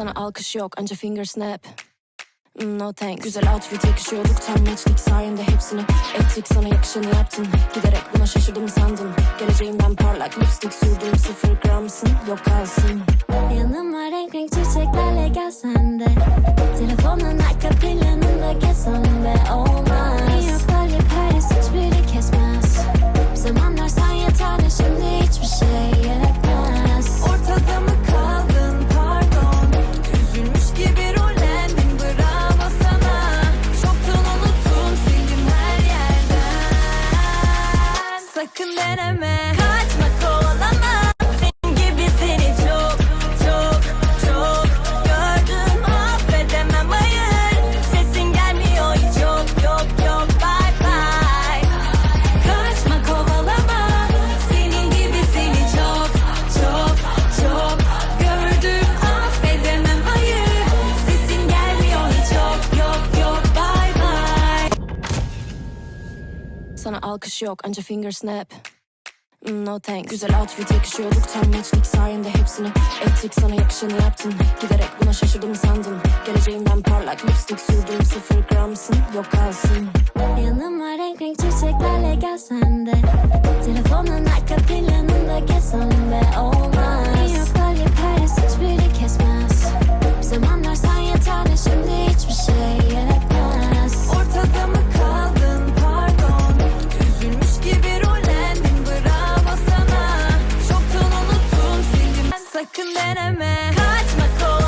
Sana alkış yok. Anca finger snap Mm, No thanks. Güzel outfit yakışıyorduk tam matchlik sayende hepsini Ettik. Sana yakışanı yaptın. Giderek buna şaşırdım sandın. Geleceğimden parlak. Lipstick sürdüm. Sıfır gramsın. Yok kalsın. Yanıma renk renk çiçeklerle gelsen deneme Kaçma kovalama. Senin gibi seni çok çok çok Gördüm. Affedemem hayır. Sesin gelmiyor hiç. Yok yok yok. Bye bye. Kaçma kovalama. Senin gibi seni çok çok çok Gördüm. Affedemem hayır. Sesin gelmiyor hiç. Yok yok yok. Bye bye. Sana alkış yok. Anca finger snap No thanks. Güzel outfit yakışıyorduk tam matchlik sayende hepsini Ettik. Sana yakışanı yaptın Giderek buna şaşırdım sandın Geleceğimden parlak. Lipstick sürdüm. Sıfır gramsın. Yok kalsın. Yanıma renk renk çiçeklerle gelsen de. Telefonun arka sakın deneme